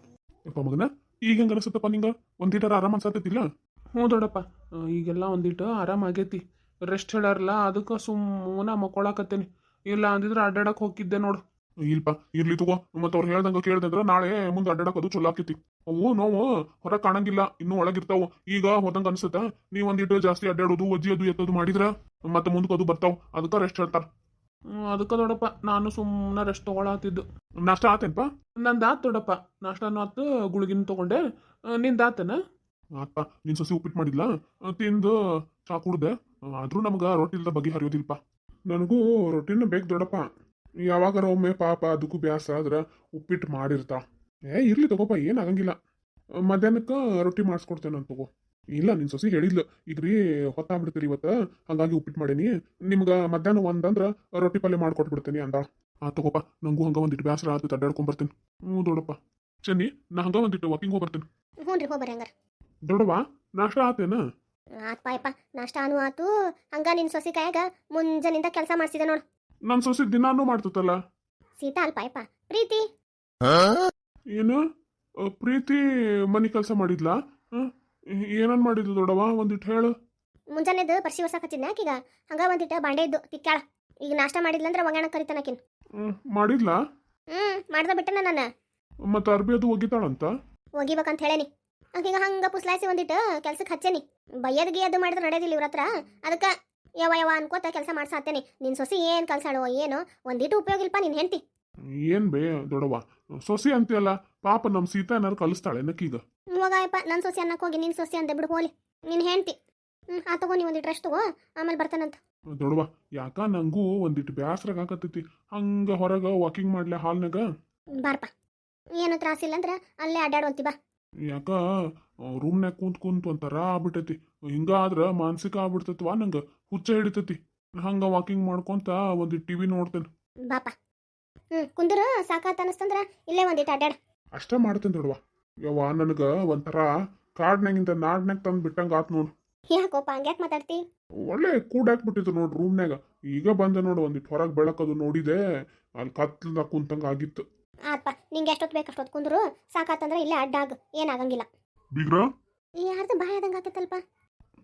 ಯಪ್ಪ ಮಗನ ಈಗ ಹೆಂಗ ಅನಿಸುತ್ತಪ್ಪ ನಿಂಗ? ಒಂದೀಟರ ಆರಾಮ ಅನ್ಸತ್ತಿಲ್ಲ ಹ್ಞೂ ದೊಡ್ಡಪ್ಪ ಈಗೆಲ್ಲ ಒಂದಿಟ್ಟು ಆರಾಮ ಆಗೈತಿ. ರೆಸ್ಟ್ ಹೇಳಾರಲ್ಲ ಅದಕ್ಕೆ ಸುಮ್ಮನೆ ಮಕ್ಕೊಳಕತ್ತೇನಿ. ಇಲ್ಲ ಅಂದಿದ್ರೆ ಅಡ್ಡಾಡಕ್ಕೆ ಹೋಗಿದ್ದೆ ನೋಡು. ಇಲ್ಪ ಇರ್ಲಿ ತಗೋ. ಮತ್ತೆ ಅವ್ರು ಹೇಳ್ದಂಗ ಕೇಳ್ದಂದ್ರ ನಾಳೆ ಮುಂದೆ ಅಡ್ಡಾಡಕ್ ಅದು ಚಲೋ ಆಕೈತಿ ಅವು ನೋವು ಹೊರಗ್ ಕಾಣಂಗಿಲ್ಲ ಇನ್ನು ಒಳಗಿರ್ತಾವ. ಈಗ ಹೋದಂಗ ಅನ್ಸುತ್ತ ನೀವ್ ಒಂದಿಟ್ಟು ಜಾಸ್ತಿ ಅಡ್ಡಾಡೋದು ಒಜ್ಜಿ ಅದು ಎತ್ತದು ಮಾಡಿದ್ರ ಮತ್ತೆ ಮುಂದಕ್ಕೆ ಅದು ಬರ್ತಾವ. ಅದಕ್ಕ ರೆಸ್ಟ್ ಹೇಳ್ತಾರ. ಅದಕ್ಕೆ ದೊಡ್ಡಪ್ಪ ನಾನು ಸುಮ್ಮನೆ ರೆಸ್ಟ್ ತಗೊಳತಿದ್ದು. ನಾಷ್ಟ ಆತೇನಪ್ಪ ನಂದು ಆತು ದೊಡ್ಡಪ್ಪ ನಾಷ್ಟನೂ ಆತು ಗುಳಿಗಿನ ತಗೊಂಡೆ. ನಿಂದು ಆತನ? ಆತ್ಪ ನಿನ್ ಸೊಸಿ ಉಪ್ಪಿಟ್ಟು ಮಾಡಿಲ್ಲ ತಿಂದು ಚಾ ಕುಡ್ದೆ. ಆದ್ರೂ ನಮ್ಗ ರೊಟ್ಟಿ ಇಲ್ದ ಬಗೆ ಹರಿಯೋದಿಲ್ಪ. ನನಗೂ ರೊಟ್ಟಿನ ಬೇಕು ದೊಡ್ಡಪ್ಪ ಯಾವಾಗಾರ ಒಮ್ಮೆ ಪಾಪ ಅದಕ್ಕೂ ಬ್ಯಾಸ ಆದ್ರೆ ಉಪ್ಪಿಟ್ಟು ಮಾಡಿರ್ತಾ. ಏ ಇರ್ಲಿ ತಗೋಪ ಏನಾಗಂಗಿಲ್ಲ ಆಗಂಗಿಲ್ಲ. ಮಧ್ಯಾಹ್ನಕ್ಕ ರೊಟ್ಟಿ ಮಾಡಿಸ್ಕೊಡ್ತೇನೆ ಅಂತ ತಗೋ. ಇಲ್ಲ ನಿನ್ ಸೊಸಿ ಹೇಳಿದ್ಲು ಈಗ ರೀ ಹೊತ್ತಾಗ್ಬಿಡ್ತೀರಿ ಇವತ್ತು ಹಂಗಾಗಿ ಉಪ್ಪಿಟ್ಟು ಮಾಡೀನಿ. ನಿಮ್ಗೆ ಮಧ್ಯಾಹ್ನ ಒಂದಂದ್ರ ರೊಟ್ಟಿ ಪಲ್ಯ ಮಾಡ್ಕೊಟ್ಬಿಡ್ತೀನಿ ಅಂದ ಆ ತಗೋಪ ನಂಗೂ ಹಂಗೆ ಒಂದಿಟ್ಟು ಬ್ಯಾಸರ ಆತು ತಡ್ಡಾಡ್ಕೊಂಬರ್ತೀನಿ ಬರ್ತೇನೆ. ಹ್ಞೂ ದೊಡ್ಡಪ್ಪ. ಚೆನ್ನಿ ನಾ ಹಂಗೆ ಒಂದಿಟ್ಟು ವಾಕಿಂಗ್ ಹೋಗ್ಬರ್ತೀನಿ ಬರ್ತೇನೆ. ಹ್ಞೂ ರೀ ಹೋಗ್ಬರ್ರಿ ಹಂಗಾರ. ದೊಡ್ಡವ ನಾಷ್ಟ ಆತೇನ? ಆತ್ ಪಾಯಪ್ಪ ನಾಷ್ಟ ಅನು ಆತು. ಹಂಗ ನಿನ್ ಸೊಸಿ ಕೈಯಾಗ ಮುಂಜಾನಿಂದ ಕೆಲಸ ಮಾಡಿಸಿದೆ ನೋಡು. ನನ್ ಸೊಸಿ ದಿನಾನು ಮಾಡ್ತತಲ್ಲ. ಸೀತಾ ಅಲ್ ಪಾಯಪ್ಪ ಪ್ರೀತಿ? ಏನು? ಪ್ರೀತಿ ಮನಿ ಕೆಲಸ ಮಾಡಿದ್ಲಾ? ಏನನ್ ಮಾಡಿದ್ಲು ದೊಡವ ಒಂದಿಟ್ಟು ಹೇಳು. ಮುಂಜಾನೆದು ಪರ್ಸಿ ವರ್ಷ ಹಚ್ಚಿದ್ನ ಆಕೀಗ? ಹಂಗ ಒಂದಿಟ್ಟ ಬಾಂಡೆ ಇದ್ದು ತಿಕ್ಕಾಳ ಈಗ ನಾಷ್ಟ ಮಾಡಿದ್ಲಂದ್ರ ಒಗ್ಯಾಣ ಕರಿತಾನಕಿನ್ ಮಾಡಿದ್ಲಾ? ಹ್ಮ್ ಮಾಡ್ದ ಬಿಟ್ಟನ ನಾನು. ಮತ್ತೆ ಅರ್ಬಿ ಅದು ಒಗಿತಾಳಂತ? ಒಗಿಬೇಕಂತ ಹೇಳೇನಿ. ಆಕೀಗ ಹಂಗ ಪುಸ್ಲಾಯಿಸಿ ಒಂದಿಟ್ಟು ಕೆಲ್ಸಕ್ಕೆ ಹಚ್ಚೇನಿ. ಬಯ್ಯದ್ ಅದು ಮಾಡಿದ್ರೆ ನಡೆಯೋದಿಲ್ಲ ಇವ್ರ ಹತ್ರ. ಅದಕ್ಕೆ ಯಾವ ಯಾವ ಅನ್ಕೋತ ಕೆಲಸ ಮಾಡ್ಸಾತೇನೆ ನಿನ್ ಸೊಸಿ ಏನ್ ಕಲ್ಸಾಳೋ ಏನೋ ಒಂದಿಟ್ಟು ಉಪಯೋಗ ಇಲ್ಪ ನಿನ್ ಹೆಂಡತಿ. ಏನ್ ಬೇ ದೊಡವ ಸೊಸಿ ಅಂತೀಯಲ್ಲ ಪಾಪ ನಮ್ ಸೀತಾ ಏನಾರು ಕಲಿಸ್ತಾಳೆ ನಕ್ಕೀಗ ಇವಾಗಪ್ಪ ನನ್ನ ಸೊಸಿ ಅನ್ನಕ್ಕೆ ಹೋಗಿ ನಿನ್ ಸೊಸಿ ಅಂತ ಬಿಡು ಹೋಲಿ. ನಿನ್ ಹೆಂಡತಿ. ಹ್ಮ್ ಆ ತಗೋ ನೀ ಒಂದಿಟ್ಟು ರೆಸ್ಟ್ ತಗೋ ಆಮೇಲೆ ಬರ್ತಾನಂತ. ದೊಡವ ಯಾಕ ನಂಗೂ ಒಂದಿಟ್ಟು ಬ್ಯಾಸ್ರಾಗ ಹಾಕತ್ತೈತಿ ಹಂಗ ಹೊರಗ ವಾಕಿಂಗ್ ಮಾಡ್ಲೆ ಹಾಲ್ನಾಗ ಬಾರಪ್ಪ. ಏನು ತ್ರಾಸಿಲ್ಲ ಅಂದ್ರೆ ಅಲ್ಲೇ ಅಡ್ಡಾಡುವಂತಿ ಬಾ. ಯಾಕ? ರೂಮ್ನ್ಯಾಗ ಕುಂತ್ ಕುಂತು ಒಂಥರ ಆಗ್ಬಿಟ್ಟೈತಿ. ಹಿಂಗಾದ್ರೆ ಆದ್ರ ಮಾನಸಿಕ ಆಗ್ಬಿಡ್ತೈತಿವಾ ನಂಗೆ. ಹುಚ್ಚ ಹಿಡಿತೈತಿ. ಹಂಗೆ ವಾಕಿಂಗ್ ಮಾಡ್ಕೊಂತ ಟಿ ಟಿವಿ ನೋಡ್ತೇನೆ. ಬಾಪ. ಹ್ಞೂ ಕುಂದ್ರ ಸಾಕಾತ ಅನಸ್ತಂದ್ರ ಇಲ್ಲೇ ಒಂದಿಟ್ಟು ಅಡ್ಡಾಡ ಅಷ್ಟೇ ಮಾಡ್ತೇನೆ ನೋಡುವ ಯವ್ವ ನನಗೆ ಒಂಥರ ಕಾಡ್ನಾಗಿಂದ ನಾಡ್ನಾಗ ತಂದು ಬಿಟ್ಟಂಗೆ ಆತ್ ನೋಡು. ಯಾಕೋಪ ಹಂಗ್ಯಾಕೆ ಮಾತಾಡ್ತಿ? ಒಳ್ಳೆ ಕೂಡಾಕ್ಬಿಟ್ಟಿತ್ತು ನೋಡು ರೂಮ್ನಾಗ ಈಗ ಬಂದೆ ನೋಡು ಒಂದಿಟ್ಟು ಹೊರಗೆ ಬೆಳಕದು ನೋಡಿದೆ. ಅಲ್ಲಿ ಕತ್ಲದಾಗ ಕುಂತಂಗೆ ಆಗಿತ್ತು. ಆತ್ಪ ನಿಂಗೆ ಎಷ್ಟೊತ್ತು ಬೇಕು ಅಷ್ಟೊತ್ತು ಕುಂದ್ರು. ಸಾಕಾತಂದ್ರೆ ಇಲ್ಲೇ ಅಡ್ಡಾಗ. ಏನಾಗಂಗಿಲ್ಲ ಬೀಗ್ರ? ಯಾರ್ದು ಬಾಯ್ ಆದಂಗೆ ಆಕೈತಲ್ಪ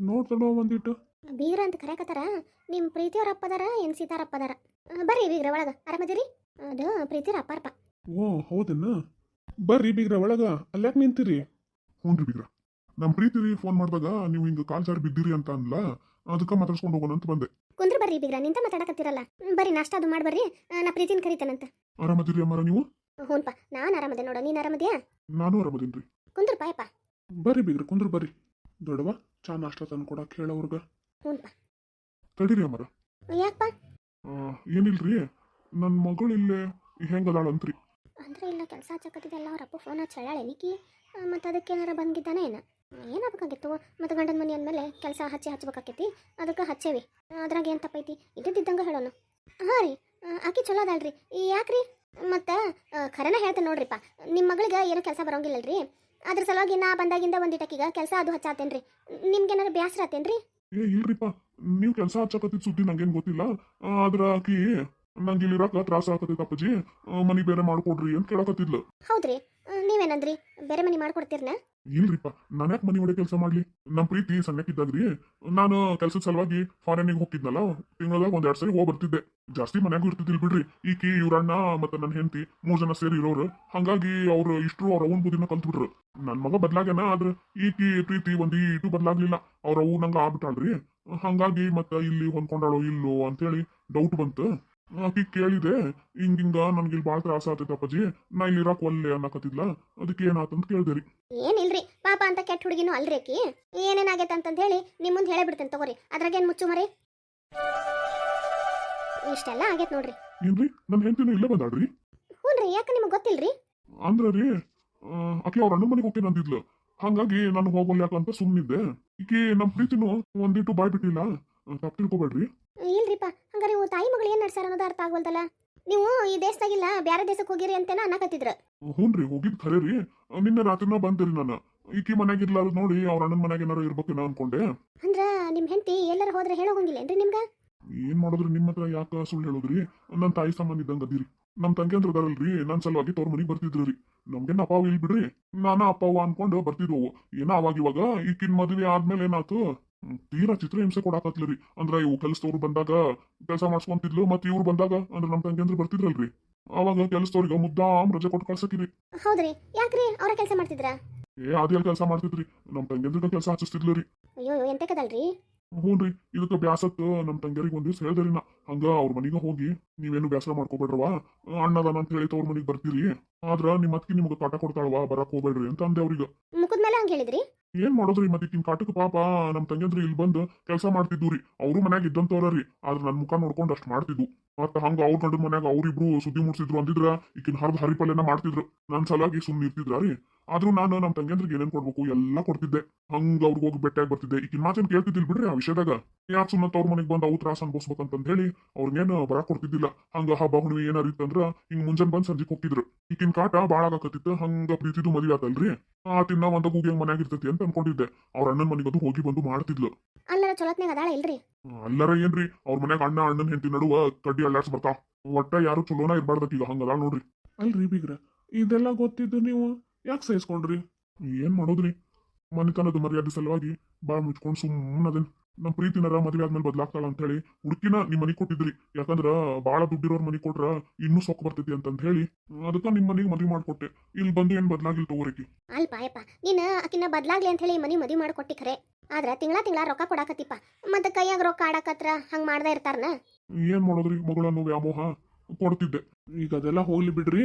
ನೋಡ್ಕೊಂಡು ಒಂದಿಟ್ಟು. ಬೀಗ್ರ ಅಂತ ಕರೆಯಕತ್ತಾರ? ನಿಮ್ಮ ಪ್ರೀತಿಯವ್ರ ಅಪ್ಪದಾರ ಏನು ಸೀತಾರಪ್ಪ ಅದಾರ ಬರ್ರಿ ಬೀಗ್ರ ಒಳಗ ಆರಾಮದಿರಿ? ಅದು ಪ್ರೀತಿಯವ್ರ ಅಪ್ಪಾರಪ್ಪ ಓ ಹೌದನ್ನ ಬರ್ರಿ ಬೀಗ್ರ ಒಳಗ ಅಲ್ಲ್ಯಾಕ್ ನಿಂತಿರಿ? ಹ್ಞೂ ಬೀಗ್ರ. ನಮ್ಮ ಪ್ರೀತಿ ಫೋನ್ ಮಾಡಿದಾಗ ನೀವು ಹಿಂಗೆ ಕಾಲ್ ಜಾರಿ ಬಿದ್ದಿರಿ ಅಂತ ಅನ್ಲ ಅದಕ್ಕೆ ಮಾತಾಡ್ಸ್ಕೊಂಡು ಹೋಗೋಣ ಅಂತ ಬಂದೆ. ಕುಂದ್ರ ಬರ್ರಿ ಬೀಗ್ರ ನಿಂತ ಮಾತಾಡಕತ್ತಿರಲ್ಲ. ಬರಿ ಬರ್ರಿ ನಾಷ್ಟ ಅದು ಮಾಡ್ಬರ್ರಿ. ನಾ ಪ್ರೀತಿನ ಕರಿತೇನಂತ. ಆರಾಮದಿರಿ ಅಮ್ಮಾರ ನೀವು? ಹ್ಞೂನ್ಪ ನಾನು ಆರಾಮದೆ ನೋಡು ನೀನು ಆರಾಮದ್ಯಾ? ನಾನು ಅರಮದಿನ್ರಿ ಕುಂದ್ರ ಪಾಯಪ್ಪ ಬರ್ರಿ ಬೀಗ್ರ ಕುಂದ್ರು ಬರ್ರಿ. ದೊಡ್ಡವ ಚಾ ನಾಷ್ಟ ತಂದು ಕೊಡಕ್ಕೆ ಹೇಳವ್ರಗ ಹ್ಞೂನ್ಪ ತಡೀರಿ ಅಮ್ಮ ಯಾಕಪ್ಪ? ಏನಿಲ್ರಿ? ನನ್ನ ಮಗಳು ಇಲ್ಲೇ ಹೆಂಗದಾಳಂತ್ರಿ. ಅಂದ್ರೆ ಇಲ್ಲ ಕೆಲಸ ಹಚ್ಚಕತ್ತಿದ್ದೆಲ್ಲ ಅವ್ರ ಅಪ್ಪ ಫೋನ್ ಹಚ್ಚಿ ಹೇಳಾಳಿನಿಕಿ ಮತ್ತು ಅದಕ್ಕೆ ಏನಾರ ಬಂದಿದ್ದಾನೆ ಏನ? ಏನಾಗಬೇಕಾಗಿತ್ತು ಮತ್ತು ಗಂಡನ ಮನೆ ಅಂದಮೇಲೆ ಕೆಲಸ ಹಚ್ಚಿ ಹಚ್ಬೇಕಾಕೈತಿ. ಅದಕ್ಕೆ ಹಚ್ಚೇವಿ. ಅದ್ರಾಗ ಏನು ತಪ್ಪೈತಿ? ಇದ್ದಿದ್ದಂಗೆ ಹೇಳೋಣ ಹಾಂ ರೀ. ಆಕಿ ಚಲೋ ಅದಾಳ್ರಿ. ಯಾಕ್ರಿ? ಮತ್ತು ಖರೇನ ಹೇಳ್ತೇನೆ ನೋಡ್ರಿಪ್ಪ. ನಿಮ್ಮ ಮಗಳಿಗೆ ಏನೂ ಕೆಲಸ ಬರೋಂಗಿಲ್ಲಲ್ರಿ? ಅದ್ರ ಸಲುವಾಗಿ ನಾ ಬಂದಾಗಿಂದ ಒಂದಿಟಕೀಗ ಕೆಲಸ ಅದು ಹಚ್ಚಾತೇನ್ರಿ. ನಿಮ್ಗೇನಾರ ಬೇಸರ ಆತೇನ್ರಿ? ಏ ಇಲ್ರಿಪ್ಪ. ನೀವು ಕೆಲಸ ಹಚ್ಚಾಕತ್ತಿದ್ ಸುದ್ದಿ ನಂಗೇನು ಗೊತ್ತಿಲ್ಲ. ಆದ್ರ ಆಕಿ ನಂಗೆ ಇಲ್ಲಿರಾಕ ತ್ರಾಸ ಆಗತೈತೆ ಅಪ್ಪಾಜಿ. ಮನಿ ಬೇರೆ ಮಾಡ್ಕೊಡ್ರಿ ಅಂತ ಕೇಳಕತ್ತಿದ್ಲು. ಹೌದ್ರಿ. ನೀವೇನಂದ್ರಿ? ಬೇರೆ ಮನೆ ಮಾಡ್ಕೊಡ್ತೀರನ? ಇಲ್ರಿಪ್ಪ ನಾನು ಯಾಕೆ ಮನಿ ಒಳಗೆ ಕೆಲಸ ಮಾಡ್ಲಿ? ನಮ್ಮ ಪ್ರೀತಿ ಸಣ್ಣಕ್ಕಿದ್ದಾಗ್ರಿ. ನಾನು ಕೆಲ್ಸದ ಸಲುವಾಗಿ ಫಾರಿನಿಗೆ ಹೋಗ್ತಿದ್ನಲ್ಲ, ತಿಂಗಳದಾಗ ಒಂದ್ ಎರಡ್ ಸರಿ ಹೋಗಿ ಬರ್ತಿದ್ದೆ ಜಾಸ್ತಿ ಮನ್ಯಾಗೂ ಇರ್ತಿದ್ದಿಲ್ ಬಿಡ್ರಿ. ಈಕಿ, ಇವ್ರಣ್ಣ ಮತ್ತೆ ನನ್ನ ಹೆಂಡತಿ, ಮೂರ್ ಜನ ಸೇರಿ ಇರೋರು. ಹಂಗಾಗಿ ಅವ್ರು ಇಷ್ಟ್ರು ಅವ್ರ ಅವನ್ ಬುದ್ಧಿನ ಕಲ್ತ್ಬಿಟ್ರು. ನನ್ನ ಮಗ ಬದ್ಲಾಗ್ಯಾನ, ಆದ್ರ ಈಕಿ ಪ್ರೀತಿ ಒಂದ್ ಇಟು ಬದ್ಲಾಗ್ಲಿಲ್ಲ. ಅವ್ರ ಅವು ನಂಗ ಆಗ್ಬಿಟ್ಟಾಳ್ರಿ. ಹಂಗಾಗಿ ಮತ್ತ ಇಲ್ಲಿ ಹೊಂದ್ಕೊಂಡಾಳೋ ಇಲ್ಲೋ ಅಂತೇಳಿ ಡೌಟ್ ಬಂತು. ಆಕಿ ಕೇಳಿದೆ. ಹಿಂಗಿಂಗ ನನ್ಗೆ ಇಲ್ಲಿ ಭಾಳ ತ್ರಾಸ ಆತೈತೆ ಅಪ್ಪಾಜಿ. ನಾ ಇಲ್ಲಿ ಇರಾಕ್ ಒಲ್ಲೆ ಅನ್ನಕತ್ತಿದ್ಲ ಅದಕ್ಕೆ ಏನಾತಂತ ಕೇಳ್ದೆ ರೀ. ಏನಿಲ್ರಿ ಪಾಪ ಅಂತ ಕೆಟ್ಟ ಹುಡುಗಿನೂ ಅಲ್ರಿ ಆಕಿ. ಏನೇನಾಗೈತೆ ಅಂತಂದು ಹೇಳಿ ನಿಮ್ಮ ಮುಂದೆ ಹೇಳೇ ಬಿಡ್ತೇನೆ ತಗೋರಿ. ಅದ್ರಾಗೇನು ಮುಚ್ಚು ಮರಿ? ಇಷ್ಟೆಲ್ಲ ಆಗೈತೆ ನೋಡ್ರಿ. ಏನ್ರಿ ನನ್ನ ಹೆಂಡತಿನೂ ಇಲ್ಲೇ ಬಂದಾಡ್ರಿ ಹ್ಞೂನ್ರಿ ಯಾಕೆ ನಿಮಗೆ ಗೊತ್ತಿಲ್ರಿ? ಅಂದ್ರ ರೀ ಆಕೆ ಅವ್ರ ಅಣ್ಣ ಮನೆಗೆ ಹೋಗ್ತೇನೆ ಅಂದಿದ್ಲು. ಹಂಗಾಗಿ ನಾನು ಹೋಗೋಲ್ಲ ಯಾಕಂತ ಸುಮ್ಮನಿದ್ದೆ ಈಕಿ ನಮ್ಮ ಪ್ರೀತಿನೂ ಒಂದಿಟ್ಟು ಬಾಯ್ ಬಿಟ್ಟಿಲ್ಲ. ತಪ್ಪು ತಿಳ್ಕೊಬೇಡ್ರಿ. ಹಂಗಾರೆ ಇವು ತಾಯಿ ಮಗಳು ಏನು ನಡ್ಸಾರ ಅನ್ನೋದು ಅರ್ಥ ಆಗ್ವಲ್ದಲ್ಲ? ನೀವು ಈ ದೇಶದಾಗಿಲ್ಲ ಬೇರೆ ದೇಶಕ್ಕೆ ಹೋಗಿರಿ ಅಂತೇನ ಅನ್ನಕತ್ತಿದ್ರ? ಹ್ಞೂನ್ರಿ ಹೋಗಿದ್ ಖರೆ ರೀ ನಿನ್ನೆ ರಾತ್ರಿನ ಬಂದಿರಿ ನಾನು. ಈಕಿ ಮನ್ಯಾಗ ಇರ್ಲಾರ್ದು ನೋಡಿ ಅವ್ರ ಅಣ್ಣನ ಮನ್ಯಾಗ ಏನಾರ ಇರ್ಬೇಕೇನೋ ಅನ್ಕೊಂಡೆ. ಅಂದ್ರ ನಿಮ್ಮ ಹೆಂಡತಿ ಎಲ್ಲರ ಹೋದ್ರೆ ಹೇಳೋ ಹೋಗಿಲ್ಲೇನ್ರಿ ನಿಮ್ಗೆ? ಏನ್ ಮಾಡೋದ್ರಿ ನಿಮ್ಮ ಹತ್ರ ಯಾಕ ಸುಳ್ಳು ಹೇಳೋದ್ರಿ? ನನ್ನ ತಾಯಿ ಸಂಬಂಧ ಇದ್ದಂಗ ಅದಿರಿ. ನಮ್ ತಂಗಿ ಅಂದ್ರ ಅದಾರಲ್ರಿ ನನ್ ಸಲುವಾಗಿ ತವ್ರ ಮನಿಗೆ ಬರ್ತಿದ್ರು ರೀ ನಮ್ಗೇನ ಅಪ್ಪಾವ ಇಲ್ ಬಿಡ್ರಿ ನಾನ ಅಪ್ಪವ್ವ ಅನ್ಕೊಂಡು ಬರ್ತಿದ್ವು. ಏನೋ ಅವಾಗ ಇವಾಗ ಈಕಿನ್ ಮದ್ವೆ ಆದ್ಮೇಲೆ ಏನಾತು? ತೀರಾ ಚಿತ್ರ ಹಿಂಸೆ ಕೊಡಾಕತ್ಲರಿ ಅಂದ್ರ ಇವು ಕೆಲಸದವ್ರು ಬಂದಾಗ ಕೆಲಸ ಮಾಡ್ಸ್ಕೊಂತಿದ್ಲು ಮತ್ತೆ ಇವ್ರು ಬಂದಾಗ ಅಂದ್ರ ನಮ್ ತಂಗಿ ಅಂದ್ರೆ ಬರ್ತಿದ್ರಲ್ರಿ. ಅವಾಗ ಕೆಲಸದವ್ರಿಗೆ ಮುದ್ದಾಮ್ ರಜೆ ಕೊಟ್ಟು ಕಳ್ಸಕಿರಿ. ಹೌದ್ರಿ. ಯಾಕ್ರಿ ಅವರ ಕೆಲಸ ಮಾಡ್ತಿದ್ರ? ಏ ಅದೇಲ್ ಕೆಲಸ ಮಾಡ್ತಿದ್ರಿ. ನಮ್ ತಂಗಿ ಅಂದ್ರಿಗೆ ಕೆಲಸ ಹಚ್ಚಿಸ್ತಿದ್ಲು ರೀ. ಅಯ್ಯೋ ಎಂತಕದಲ್ರಿ ಹ್ಞೂನ್ರಿ ಇದಕ್ಕೆ ಬ್ಯಾಸತ್ ನಮ್ಮ ತಂಗಿಯರಿಗೆ ಒಂದ್ ದಿವ್ಸ ಹೇಳ್ದೆ ನಾ ಹಂಗ ಅವ್ರ ಮನಿಗೆ ಹೋಗಿ ನೀವೇನು ಬ್ಯಾಸರ ಮಾಡ್ಕೋಬೇಡ್ರವ ಅಣ್ಣದಾನ ಅಂತ ಹೇಳಿ ತವ್ರ ಮನಿಗೆ ಬರ್ತೀರಿ. ಆದ್ರ ನಿಮ್ಮ ಅತ್ತಿ ನಿಮ್ಗೆ ಕಾಟ ಕೊಡ್ತಾಳವಾ ಬರಕ್ ಹೋಗ್ಬೇಡ್ರಿ ಅಂತ ಅಂದೆ ಅವ್ರಿಗೆ. ಮುಖದ ಮೇಲೆ ಹಂಗೆ ಹೇಳಿದ್ರಿ? ಏನ್ ಮಾಡೋದ್ರಿ ಮತ್ತೆ ಈಕಿನ ಕಾಟಕ್ಕೆ ಪಾಪ? ನಮ್ ತಂಗಿಯಂದ್ರ ಇಲ್ಲಿ ಬಂದು ಕೆಲಸ ಮಾಡ್ತಿದ್ವು ರೀ. ಅವರು ಮನ್ಯಾಗ ಇದ್ದಂತವ್ರ ರೀ. ಆದ್ರ ನನ್ ಮುಖ ನೋಡ್ಕೊಂಡು ಅಷ್ಟ್ ಮಾಡ್ತಿದ್ವು ಮತ್ತ ಹಂಗ ಅವ್ರ ಗಂಡನ ಮನ್ಯಾಗ ಅವ್ರಿಬ್ರು ಸುದ್ದಿ ಮುಡ್ಸಿದ್ರು ಅಂದಿದ್ರ ಈಕಿನ ಹರಿದ ಹರಿಪಲ್ಯನ ಮಾಡ್ತಿದ್ರು. ನನ್ ಸಲಾಗಿ ಸುಮ್ಮನೆ ಇರ್ತಿದ್ರ ರೀ? ಆದ್ರೂ ನಾನು ನಮ್ಮ ತಂಗಿಯಂದ್ರಿಗೆ ಏನೇನ್ ಕೊಡ್ಬೇಕು? ಎಲ್ಲಾ ಕೊಡ್ತಿದ್ದೆ. ಹಂಗ ಅವ್ರಿಗೆ ಹೋಗಿ ಬೆಟ್ಟಾಗಿ ಬರ್ತಿದ್ದೆ. ಈಕಿನ ಮಾತೇನ್ ಕೇಳ್ತಿದ್ದಿಲ್ ಬಿಡ್ರಿ ಆ ವಿಷಯದಾಗ. ಯಾಕೆ ಸುಮ್ಮನೆ ತವ್ರ ಮನೆಗೆ ಬಂದು ಅವು ತ್ರಾಸ ಅನ್ಭವಿಸ್ಬೇಕಂತ ಹೇಳಿ ಅವ್ರಿಗೇನು ಬರ ಕೊಡ್ತಿದ್ದಿಲ್ಲ. ಹಂಗ ಹಬ್ಬ ಹುಣ್ಣಿಮೆ ಏನಾರ ಇತ್ತಂದ್ರ ಹಿಂಗ್ ಮುಂಜಾನೆ ಬಂದ್ ಸಂಜೆಗೆ ಹೋಗ್ತಿದ್ರು. ಈಗಿನ ಕಾಟ ಬಾಳ ಆಗಕತ್ತಿತ್ತು. ಹಂಗ ಪ್ರೀತಿದು ಮದುವೆ ಆತಲ್ರಿ? ಆ ತಿನ್ನ ಒಂದ ಗೂಗಿ ಮನ್ಯಾಗ ಇರ್ತೈತಿ ಅಂತ ಅನ್ಕೊಂಡಿದ್ದೆ. ಅವ್ರ ಅಣ್ಣನ ಮನೆಗೆ ಅದು ಹೋಗಿ ಬಂದು ಮಾಡ್ತಿದ್ಲು. ಅಲ್ಲರ ಚೊಲತ್ನಾಗ ಅದಾಳ ಇಲ್ರಿ? ಅಲ್ಲರ ಏನ್ರಿ? ಅವ್ರ ಮನ್ಯಾಗ ಅಣ್ಣ ಅಣ್ಣನ ಹೆಂಡತಿ ನಡುವ ಕಡ್ಡಿ ಅಲ್ಲಾಡ್ಸ್ ಬರ್ತಾವ. ಒಟ್ಟ ಯಾರು ಚಲೋನ ಇರ್ಬಾರ್ದಕ್ ಈಗ ಹಂಗದ ನೋಡ್ರಿ. ಅಲ್ರಿ ಬೀಗ್ರ ಇದೆಲ್ಲ ಗೊತ್ತಿದ್ದು ನೀವು? ಯಾಕೆ ಸಹಿಸ್ಕೊಂಡ್ರಿ? ಏನ್ ಮಾಡೋದ್ರಿ? ಮನೆತನದ ಮರ್ಯಾದೆ ಸಲುವಾಗಿ ಬಾಳ ಮುಚ್ಕೊಂಡ್ ಸುಮ್ಮನದೇನ್ ನಮ್ ಪ್ರೀತಿನರ ಮದ್ವೆ ಆದ್ಮೇಲೆ ಬದ್ಲಾಗ್ತಾಳ ಅಂತ ಹೇಳಿ ಹುಡುಕಿನ ನಿಮ್ ಮನಿ ಕೊಟ್ಟಿದ್ರಿ. ಯಾಕಂದ್ರ ಬಾಳ ದುಡ್ಡಿರೋರ್ ಮನೆ ಕೊಟ್ರ ಇನ್ನೂ ಸೊಕ್ಕ ಬರ್ತೈತಿ ಅಂತಂದ ಹೇಳಿ ಅದಕ್ಕ ನಿಮ್ ಮನಿಗೆ ಮದ್ವೆ ಮಾಡ್ಕೊಟ್ಟೆ. ಇಲ್ಲಿ ಬಂದು ಏನ್ ಬದ್ಲಾಗಿಲ್ಲ ತಗೋರಿಕಿ ಅಲ್ಪ ನೀನ್ ನೀನು ಆಕಿನ ಬದ್ಲಾಗ್ಲಿ ಅಂತ ಹೇಳಿ ಮನಿ ಮದುವೆ ಮಾಡ್ಕೊಟ್ಟಿ ಖರೆ. ಆದ್ರ ತಿಂಗಳ ತಿಂಗಳ ರೊಕ್ಕ ಕೊಡಾಕತ್ತಿಪ್ಪ ಮತ್ತೆ ಕೈಯಾಗ ರೊಕ್ಕ ಆಡಾಕತ್ರ ಹಂಗ್ ಮಾಡ್ದ ಇರ್ತಾರನ? ಏನ್ ಮಾಡೋದ್ರಿ ಮಗಳನ್ನು ವ್ಯಾಮೋಹ? ಕೊಡ್ತಿದ್ದೆ. ಈಗ ಅದೆಲ್ಲ ಹೋಗ್ಲಿ ಬಿಡ್ರಿ.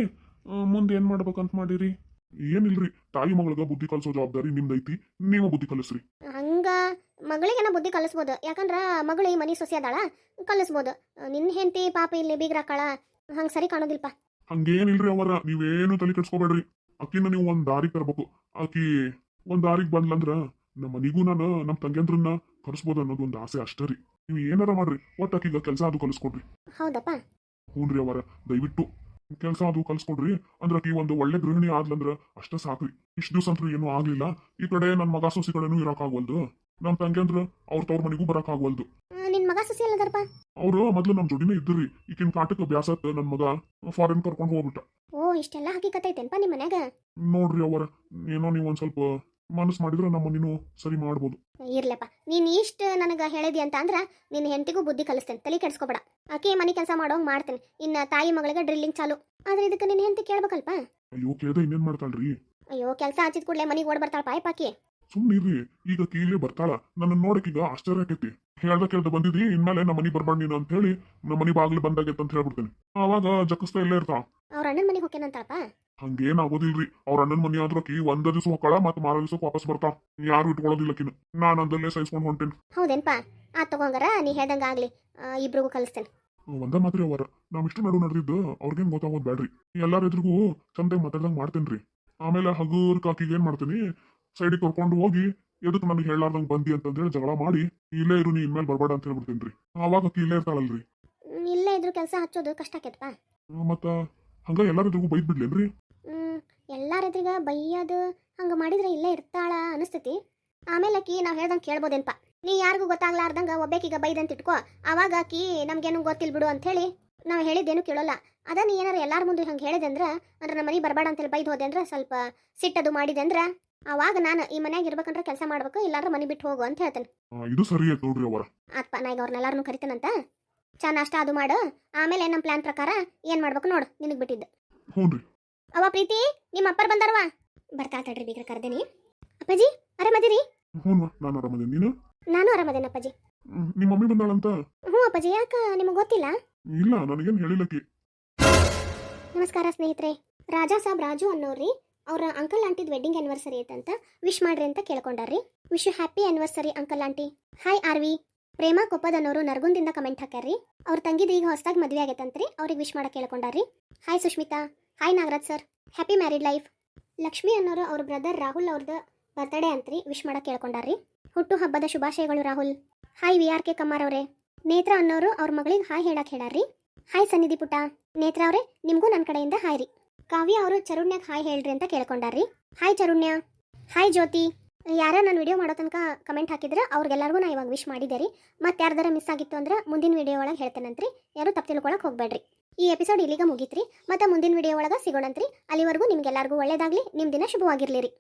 ಮುಂದೆ ಏನ್ ಮಾಡ್ಬೇಕಂತ ಮಾಡಿರಿ? ಏನಿಲ್ರಿ? ತಾಯಿ ಮಗಳಿಗೆ ಬುದ್ಧಿ ಕಲಿಸೋ ಜವಾಬ್ದಾರಿ ನಿಮ್ದೈತಿ. ನೀವು ಬುದ್ಧಿ ಕಲಿಸ್ರಿ. ಹಂಗ ಮಗಳಿಗೇನ ಬುದ್ಧಿ ಕಲಿಸ್ಬೋದು. ಯಾಕಂದ್ರ ಮಗಳು ಈ ಮನಿ ಸೊಸೆ ಅದಾಳ ಕಲಿಸ್ಬೋದು. ನಿನ್ನ ಹೆಂಡತಿ ಪಾಪ ಇಲ್ಲಿ ಬೀಗ್ರಾಕಳ ಹಂಗ ಸರಿ ಕಾಣೋದಿಲ್ಪ? ಹಂಗೇನಿಲ್ರಿ ಅವರ? ನೀವೇನು ತಲೆ ಕೆಡ್ಸ್ಕೊಬೇಡ್ರಿ. ಅಕ್ಕಿನ ನೀವು ಒಂದ್ ದಾರಿ ತರಬೇಕು. ಆಕಿ ಒಂದ್ ದಾರಿಗೆ ಬಂದ್ಲಂದ್ರ ನಮ್ಮ ಮನಿಗೂ ನಾನು ನಮ್ಮ ತಂಗ್ಯಂದ್ರನ್ನ ಕಲಿಸ್ಬೋದು ಅನ್ನೋದು ಒಂದು ಆಸೆ ಅಷ್ಟೇ ರೀ. ನೀವು ಏನಾರ ಮಾಡ್ರಿ. ಒಟ್ಟು ಅಕ್ಕಿಗ ಕೆಲಸ ಅದು ಕಲಿಸ್ಕೊಡ್ರಿ. ಹೌದಪ್ಪ. ರೀ ಅವರ. ದಯವಿಟ್ಟು ಕೆಲಸ ಅದು ಕಲ್ಸ್ಕೊಡ್ರಿ. ಅಂದ್ರ ಈ ಒಂದು ಒಳ್ಳೆ ಗೃಹಿಣಿ ಆದ್ಲಂದ್ರ ಅಷ್ಟ ಸಾಕ್ರಿ ಇಷ್ಟ ದಿವ್ಸ ಅಂತೂ ಏನೂ ಆಗ್ಲಿಲ್ಲ. ಈ ಕಡೆ ನನ್ನ ಮಗ ಸೊಸಿ ಕಡೆನೂ ಇರಕ್ ಆಗ್ವಲ್ದು ನಮ್ ತಂಗಿ ಅಂದ್ರ ಅವ್ರ ತವ್ರ ಮನೆಗೂ ಬರಕ್ ಆಗ್ವಲ್ದು ನಿನ್ ಮಗ ಸೊಸಿ ಅವ್ರು ಮೊದ್ಲು ನಮ್ ಜೋಡಿನೇ ಇದ್ರಿ ಈಕಿನ ಕಾಟಕ್ಕೆ ಬ್ಯಾಸತ್ ನನ್ ಮಗ ಫಾರಿನ್ ಕರ್ಕೊಂಡು ಹೋಗ್ಬಿಟ್ಟ. ಓ ಇಷ್ಟೆಲ್ಲ ಹಾಕಿ ನಿಮ್ಮ ಮನ್ಯಾಗ? ನೋಡ್ರಿ ಅವರ ಏನೋ ನೀವ್ ಒಂದ್ ಸ್ವಲ್ಪ ಮನಸ್ ಮಾಡಿದ್ರೆ ನಮ್ಮ ನೀನು ಸರಿ ಮಾಡ್ಬೋದು. ಇರ್ಲಪ್ಪ ನೀನ್ ಇಷ್ಟ ನನಗ ಹೇಳಿದಿ ಅಂತ ಅಂದ್ರ ನಿನ್ನ ಹೆಂಡತಿಗೂ ಬುದ್ಧಿ ಕಲಿಸ್ತೇನೆ. ತಲೆ ಕೆಡ್ಸ್ಕೊಬೇಡ. ಆಕೆ ಮನೆ ಕೆಲಸ ಮಾಡೋಂಗ್ ಮಾಡ್ತೇನೆ. ಇನ್ನ ತಾಯಿ ಮಗಳಿಗೆ ಡ್ರಿಲ್ಲಿಂಗ್ ಚಾಲು. ಆದ್ರೆ ಇದಕ್ಕೆ ನಿನ್ನ ಹೆಂಡತಿ ಕೇಳ್ಬೇಕಲ್ಪ? ಅಯ್ಯೋ ಕೇಳ್ದೆ ಇನ್ನೇನ್ ಮಾಡ್ತಾಳ್ರಿ? ಅಯ್ಯೋ ಕೆಲಸ ಹಚ್ಚಿದ ಕೂಡಲೇ ಮನೆಗೆ ಓಡ್ ಬರ್ತಾಳ ಪಾಯ್ ಪಾಕಿ. ಸುಮ್ನಿರ್ರಿ ಈಗ ಕೀಲೇ ಬರ್ತಾಳ. ನನ್ನ ನೋಡಕ್ ಈಗ ಆಶ್ಚರ್ಯ ಆಕೈತಿ. ಹೇಳ್ದ ಕೇಳ್ದ ಬಂದಿದಿ ಇನ್ಮೇಲೆ ನಮ್ಮ ಮನಿ ಬರ್ಬಾರ್ದು ನೀನು ಅಂತ ಹೇಳಿ ನಮ್ಮ ಮನಿ ಬಾಗ್ಲಿ ಬಂದಾಗೈತೆ ಅಂತ ಹೇಳ್ಬಿಡ್ತೇನೆ. ಆವಾಗ ಜಕ್ಕಸ್ತಾ ಇಲ್ಲೇ ಇರ್ತಾಳ. ಅವ್ರ ಅಣ್ಣನ ಮನೆಗೆ ಹೋಗ್ಯನಂತಳಪ್ಪ ಹಂಗೇನ್ ಆಗೋದಿಲ್ರಿ. ಅವ್ರ ಅಣ್ಣನ ಮನಿ ಆದ್ರಕಿ ಒಂದ ದಿವಸ ಹೊಕ್ಕಳ ಮತ್ತ ಮಾರ ದಿವಸಕ್ಕೆ ವಾಪಸ್ ಬರ್ತಾವ ಯಾರು ಇಟ್ಕೊಳ್ಳೋದಿಲ್ಲ ನಾನು ನಾನ್ ಅಂದಲ್ಲೇ ಸಹಿಸ್ಕೊಂಡು ಹೊಂಟೇನಿ. ಹೌದೇನ್ಪ? ಆ ತಗೊಂಗಾರ ನೀ ಹೇಳ್ದಂಗ ಆಗ್ಲಿ. ಇಬ್ರಿಗೂ ಕಲಿಸ್ತೇನೆ. ಒಂದ ಮಾತ್ರಿ ಅವರ ನಾವ್ ಇಷ್ಟು ನಡು ನಡೆದಿದ್ದು ಅವ್ರಿಗೇನ್ ಗೊತ್ತಾಗೋದ್ ಬ್ಯಾಡ್ರಿ. ಎಲ್ಲಾರ ಎದುರಿಗೂ ಚಂದ ಮಾತಾಡ್ದಂಗ್ ಮಾಡ್ತೇನ್ರಿ. ಆಮೇಲೆ ಹಗುರ್ ಕಾಕಿಗೆ ಏನ್ ಮಾಡ್ತೀನಿ? ಸೈಡಿಗೆ ಕರ್ಕೊಂಡು ಹೋಗಿ ಎದಕ್ ನನಗೆ ಹೇಳಾರ್ದಂಗ್ ಬಂದಿ ಅಂತಂದೇಳಿ ಜಗಳ ಮಾಡಿ ಇಲ್ಲೇ ಇರು ನೀ ಇನ್ಮೇಲೆ ಬರ್ಬೇಡ ಅಂತ ಹೇಳ್ಬಿಡ್ತೇನ್ರಿ. ಅವಾಗ ಅಕ್ಕಿ ಇಲ್ಲೇ ಇರ್ತಾಳಲ್ರಿ. ಇಲ್ಲೇ ಇದ್ರು ಕೆಲಸ ಹಚ್ಚೋದು ಕಷ್ಟ ಆಕೈತಪ್ಪ ಮತ್ತ ಹಂಗ ಎಲ್ಲಾರ ಎದುರಿಗೂ ಬೈದ್ ಬಿಡ್ಲೇನ್ರಿ? ಎಲ್ಲಾರ ಎದುರಿಗ ಬೈಯೋದು ಹಂಗೆ ಮಾಡಿದ್ರೆ ಇಲ್ಲೇ ಇರ್ತಾಳ ಅನಿಸ್ತೈತಿ. ಆಮೇಲೆ ಆಕಿ ನಾವು ಹೇಳ್ದಂಗೆ ಕೇಳ್ಬೋದೇನಪ್ಪ ನೀ ಯಾರಿಗೂ ಗೊತ್ತಾಗ್ಲಾರ್ದಂಗ ಒಬ್ಬೇಕೀಗ ಬೈದಂತ ಇಟ್ಕೋ ಅವಾಗ ಆಕಿ ನಮ್ಗೇನು ಗೊತ್ತಿಲ್ಲ ಬಿಡು ಅಂತ ಹೇಳಿ ನಾವು ಹೇಳಿದ್ದೇನು ಕೇಳೋಲ್ಲ. ಅದ ನೀ ಏನಾರು ಎಲ್ಲಾರ ಮುಂದೆ ಹಂಗೆ ಹೇಳಿದೆ ಅಂದ್ರ ಅಂದ್ರೆ ನಮ್ಮ ಮನೆ ಬರಬೇಡ ಅಂತೇಳಿ ಬೈದು ಹೋದೆ ಅಂದ್ರೆ ಸ್ವಲ್ಪ ಸಿಟ್ಟದು ಮಾಡಿದೆ ಅಂದ್ರೆ ಅವಾಗ ನಾನು ಈ ಮನ್ಯಾಗ ಇರ್ಬೇಕಂದ್ರೆ ಕೆಲಸ ಮಾಡ್ಬೇಕು ಇಲ್ಲಾಂದ್ರೆ ಮನೆ ಬಿಟ್ಟು ಹೋಗು ಅಂತ ಹೇಳ್ತೇನೆ. ಇದು ಸರಿ ನೋಡ್ರಿ ಅವರ ಆತ್ಪ ನಾ ಈಗ ಅವ್ರನ್ನೆಲ್ಲಾರನು ಕರಿತೇನಂತ. ಚಾ ನಾಷ್ಟ ಅದು ಮಾಡು. ಆಮೇಲೆ ನಮ್ಮ ಪ್ಲಾನ್ ಪ್ರಕಾರ ಏನು ಮಾಡ್ಬೇಕು ನೋಡು ನಿನಗೆ ಬಿಟ್ಟಿದ್ದು. ಹ್ಞೂನ್ರಿ ಅವ ಪ್ರೀತಿ ನಿಮ್ಮ ಅಪ್ಪರ್ ಬಂದಾರವಾ? ಬರ್ತಾ ತಡ್ರಿ ಬೀಗ್ರ ಕರ್ದೇನಿ. ಅಪ್ಪಾಜಿ ಆರಾಮದಿರಿ? ಹ್ಞೂ ನಾನು ಆರಾಮದೇನಿ. ನೀನು? ನಾನು ಆರಾಮದೇನ ಅಪ್ಪಾಜಿ. ನಿಮ್ಮ ಮಮ್ಮಿ ಬಂದಾಳಂತ? ಹ್ಞೂ ಅಪ್ಪಾಜಿ ಯಾಕ ನಿಮಗೆ ಗೊತ್ತಿಲ್ಲ? ಇಲ್ಲ ನನಗೇನ್ ಹೇಳಿಲ್ಲಕಿ ನಮಸ್ಕಾರ ಸ್ನೇಹಿತರೆ. ರಾಜಾ ಸಾಬ್ ರಾಜು ಅನ್ನೋರಿ ಅವ್ರ ಅಂಕಲ್ ಆಂಟಿದ್ ವೆಡ್ಡಿಂಗ್ ಆನಿವರ್ಸರಿ ಐತಂತ ವಿಶ್ ಮಾಡ್ರಿ ಅಂತ ಕೇಳ್ಕೊಂಡಾರ್ರಿ. Wish you happy anniversary uncle aunty. Hi Aarvi. Prema ಕೊಪ್ಪದನ್ನವರು ನರಗುಂದಿಂದ ಕಮೆಂಟ್ ಹಾಕ್ಯಾರ್ರಿ. ಅವ್ರ ತಂಗಿದ ಈಗ ಹೊಸದಾಗಿ ಮದುವೆ ಆಗೈತಂತ್ರಿ, ಅವ್ರಿಗೆ ವಿಶ್ ಮಾಡಕ್ಕೆ ಕೇಳ್ಕೊಂಡಾರ್ರಿ. Hi Sushmita hi Nagaraj sir, happy married life. Lakshmi ಅನ್ನೋರು ಅವ್ರ ಬ್ರದರ್ ರಾಹುಲ್ ಅವ್ರದ್ದು ಬರ್ತ್ಡೇ ಅಂತ್ರಿ, ವಿಶ್ ಮಾಡಕ್ಕೆ ಕೇಳ್ಕೊಂಡಾರ್ರಿ. ಹುಟ್ಟು ಹಬ್ಬದ ಶುಭಾಶಯಗಳು Rahul. Hi V R K Kammar ಅವರೇ. ನೇತ್ರ ಅನ್ನೋರು ಅವ್ರ ಮಗಳಿಗೆ ಹಾಯ್ ಹೇಳಕ್ಕೆ ಹೇಳಾರ್ರಿ. ಹಾಯ್ ಸನ್ನಿಧಿ ಪುಟ ನೇತ್ರ ಅವರೇ, ನಿಮಗೂ ನನ್ನ ಕಡೆಯಿಂದ ಹಾಯ್ ರೀ. ಕಾವ್ಯ ಅವರು ಚರುಣ್ಯಕ್ಕೆ ಹಾಯ್ ಹೇಳ್ರಿ ಅಂತ ಕೇಳ್ಕೊಂಡಾರ್ರಿ. ಹಾಯ್ ಚರುಣ್ಯ. ಹಾಯ್ ಜ್ಯೋತಿ. ಯಾರ ನಾನು ವಿಡಿಯೋ ಮಾಡೋ ತನಕ ಕಮೆಂಟ್ ಹಾಕಿದ್ರೆ ಅವ್ರಿಗೆಲ್ಲರಿಗೂ ನಾ ಇವಾಗ ವಿಶ್ ಮಾಡಿದೆ ರೀ. ಮತ್ತೆ ಯಾರ್ದಾರ ಮಿಸ್ ಆಗಿತ್ತು ಅಂದ್ರೆ ಮುಂದಿನ ವಿಡಿಯೋ ಒಳಗೆ ಹೇಳ್ತೇನಂತ್ರಿ. ಯಾರು ತಪ್ಪು ತಿಳ್ಕೊಳಕ್ ಹೋಗ್ಬೇಡ್ರಿ. ಈ ಎಪಿಸೋಡ್ ಇಲ್ಲಿಗ ಮುಗೀತ್ರಿ. ಮತ್ತೆ ಮುಂದಿನ ವಿಡಿಯೋ ಒಳಗೆ ಸಿಗೋಣಂತ್ರಿ. ಅಲ್ಲಿವರೆಗೂ ನಿಮ್ಗೆಲ್ಲರಿಗೂ ಒಳ್ಳೇದಾಗ್ಲಿ. ನಿಮ್ಮ ದಿನ ಶುಭವಾಗಿರ್ಲಿ ರೀ.